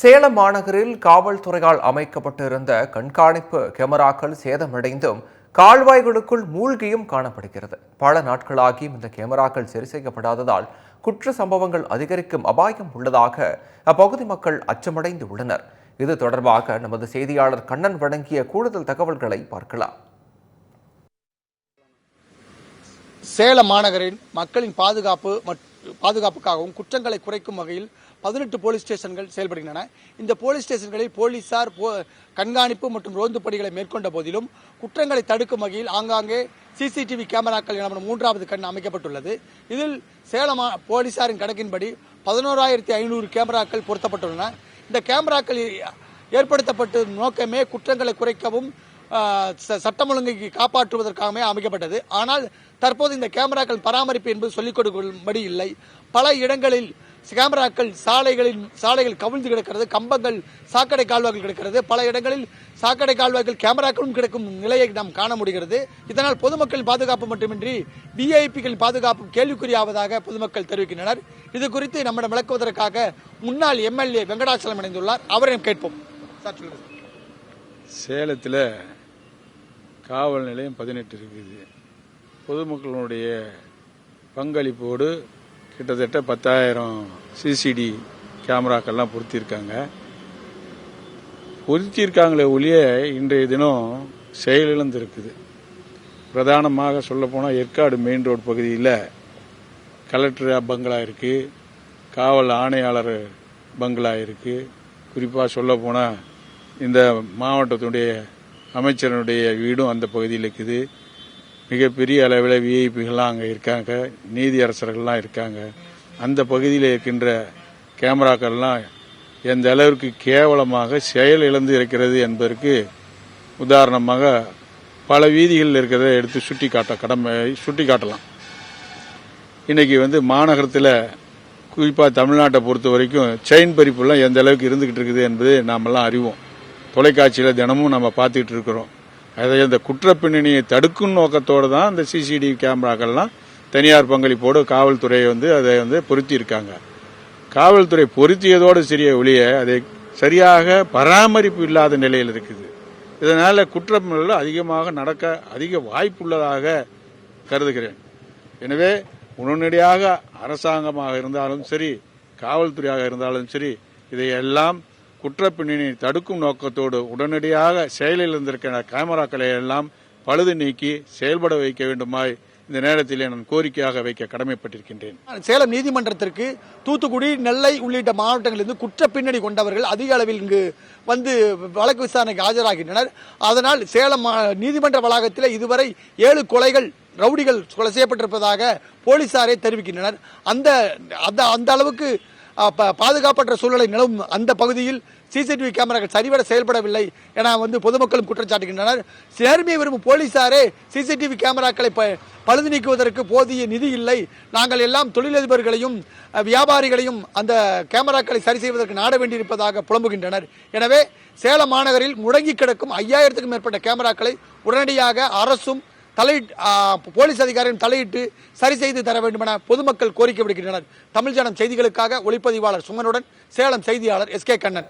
சேலம் மாநகரில் காவல்துறையால் அமைக்கப்பட்டிருந்த கண்காணிப்பு கேமராக்கள் சேதமடைந்தும் கால்வாய்களுக்குள் மூழ்கியும் காணப்படுகிறது. பல நாட்களாகியும் இந்த கேமராக்கள் சரி செய்யப்படாததால் குற்ற சம்பவங்கள் அதிகரிக்கும் அபாயம் உள்ளதாக அப்பகுதி மக்கள் அச்சமடைந்து உள்ளனர். இது தொடர்பாக நமது செய்தியாளர் கண்ணன் வழங்கிய கூடுதல் தகவல்களை பார்க்கலாம். சேலம் மாநகரில் மக்களின் பாதுகாப்பு மற்றும் பாதுகாப்புக்காகவும் குற்றங்களை குறைக்கும் வகையில் பதினெட்டு போலீஸ் ஸ்டேஷன்கள் செயல்படுகின்றன. இந்த போலீஸ் ஸ்டேஷன்களில் போலீசார் போ- கண்காணிப்பு மற்றும் ரோந்து பணிகளை மேற்கொண்ட போதிலும் குற்றங்களை தடுக்கும் வகையில் ஆங்காங்கே சிசிடிவி கேமராக்கள் எனப்படும் மூன்றாவது கண் அமைக்கப்பட்டுள்ளது. இதில் சேலம் போலீசாரின் கணக்கின்படி பதினோராயிரத்தி ஐநூறு கேமராக்கள் பொருத்தப்பட்டுள்ளன. இந்த கேமராக்கள் ஏற்படுத்தப்பட்ட நோக்கமே குற்றங்களை குறைக்கவும் சட்டம் ஒழுங்கை காப்பாற்றுவதற்காகவே அமைக்கப்பட்டது. ஆனால் தற்போது இந்த கேமராக்கள் பராமரிப்பு என்பது சொல்லிக் கொடுக்கும்படி இல்லை. பல இடங்களில் கேமராக்கள் சாலைகளில் சாலைகள் கவிழ்ந்து கிடக்கிறது கம்பங்கள் சாக்கடை கால்வாய்கள் கிடக்கிறது. பல இடங்களில் சாக்கடை கால்வாய்கள் கேமராக்களும் கிடக்கும் நிலையை நாம் காண முடிகிறது. இதனால் பொதுமக்கள் பாதுகாப்பு மட்டுமின்றி விஐபிகள் பாதுகாப்பு கேள்விக்குறியாவதாக பொதுமக்கள் தெரிவிக்கின்றனர். இது குறித்து நம்மிடம் விளக்குவதற்காக முன்னாள் எம்எல்ஏ வெங்கடாச்சலம் இணைந்துள்ளார். அவரையும் கேட்போம். சார் சொல்லுங்கள். சேலத்தில் காவல் நிலையம் பதினெட்டு இருக்குது. பொதுமக்களுடைய பங்களிப்போடு கிட்டத்தட்ட பத்தாயிரம் சிசிடி கேமராக்கள்லாம் பொருத்தியிருக்காங்க பொருத்தியிருக்காங்களே ஒழிய இன்றைய தினம் செயலிழந்து இருக்குது பிரதானமாக சொல்லப்போனால் ஏற்காடு மெயின் ரோடு பகுதியில் கலெக்டர் பங்களா இருக்குது காவல் ஆணையாளர் பங்களா இருக்குது குறிப்பாக சொல்லப்போனால் இந்த மாவட்டத்தினுடைய அமைச்சரனுடைய வீடும் அந்த பகுதியில் இருக்குது. மிகப்பெரிய அளவில் விஐபிகள்லாம் அங்கே இருக்காங்க. நீதி அரசர்கள்லாம் இருக்காங்க. அந்த பகுதியில் இருக்கின்ற கேமராக்கள்லாம் எந்த அளவிற்கு கேவலமாக செயல் இழந்து இருக்கிறது என்பதற்கு உதாரணமாக பல வீதிகளில் இருக்கிறத எடுத்து சுட்டி காட்ட கடமை சுட்டி காட்டலாம் இன்னைக்கு வந்து மாநகரத்தில் குறிப்பாக தமிழ்நாட்டை பொறுத்த வரைக்கும் செயின் பறிப்புலாம் எந்த அளவுக்கு இருந்துகிட்டு இருக்குது என்பதை நாமெல்லாம் அறிவோம். தொலைக்காட்சியில் தினமும் நம்ம பார்த்துட்டு இருக்கிறோம். அதை இந்த குற்ற பின்னணியை தடுக்கும் நோக்கத்தோடு தான் இந்த சிசிடிவி கேமராக்கள்லாம் தனியார் பங்களிப்போடு காவல்துறை வந்து அதை வந்து பொருத்தி இருக்காங்க காவல்துறை பொருத்தியதோடு சிறிய ஒழிய அதை சரியாக பராமரிப்பு இல்லாத நிலையில் இருக்குது. இதனால் குற்றங்கள் அதிகமாக நடக்க அதிக வாய்ப்புள்ளதாக கருதுகிறேன். எனவே உடனடியாக அரசாங்கமாக இருந்தாலும் சரி காவல்துறையாக இருந்தாலும் சரி இதையெல்லாம் குற்றப்பின்னணி தடுக்கும் நோக்கத்தோடு உடனடியாக செயலில் இருந்திருக்கிற கேமராக்களை எல்லாம் பழுது நீக்கி செயல்பட வைக்க வேண்டுமாய் இந்த நேரத்தில் நான் கோரிக்கையாக வைக்க கடமைப்பட்டிருக்கின்றேன். சேலம் நீதிமன்றத்திற்கு தூத்துக்குடி நெல்லை உள்ளிட்ட மாவட்டங்களிலிருந்து குற்ற பின்னணி கொண்டவர்கள் அதிக அளவில் இங்கு வந்து வழக்கு விசாரணைக்கு ஆஜராகின்றனர். அதனால் சேலம் மா- நீதிமன்ற வளாகத்தில் இதுவரை ஏழு கொலைகள் ரவுடிகள் கொலை செய்யப்பட்டிருப்பதாக போலீசாரே தெரிவிக்கின்றனர். அந்த அந்த அந்த அளவுக்கு பாதுகாப்பற்ற சூழ்நிலை நிலவும் அந்த பகுதியில் சிசிடிவி கேமராக்கள் சரிவர செயல்படவில்லை என வந்து பொதுமக்களும் குற்றச்சாட்டுகின்றனர் நேர்மையை விரும்பும் போலீசாரே சிசிடிவி கேமராக்களை ப- பழுது நீக்குவதற்கு போதிய நிதி இல்லை. நாங்கள் எல்லாம் தொழிலதிபர்களையும் வியாபாரிகளையும் அந்த கேமராக்களை சரி செய்வதற்கு நாட வேண்டியிருப்பதாக புலம்புகின்றனர். எனவே சேலம் மாநகரில் முடங்கி கிடக்கும் ஐயாயிரத்துக்கும் மேற்பட்ட கேமராக்களை உடனடியாக அரசும் தலையிட்டு போலீஸ் அதிகாரியும் தலையிட்டு சரி செய்து தர வேண்டும் என பொதுமக்கள் கோரிக்கை விடுக்கின்றனர். தமிழ் ஜனம் செய்திகளுக்காக ஒளிப்பதிவாளர் சுமனுடன் சேலம் செய்தியாளர் எஸ் கே கண்ணன்.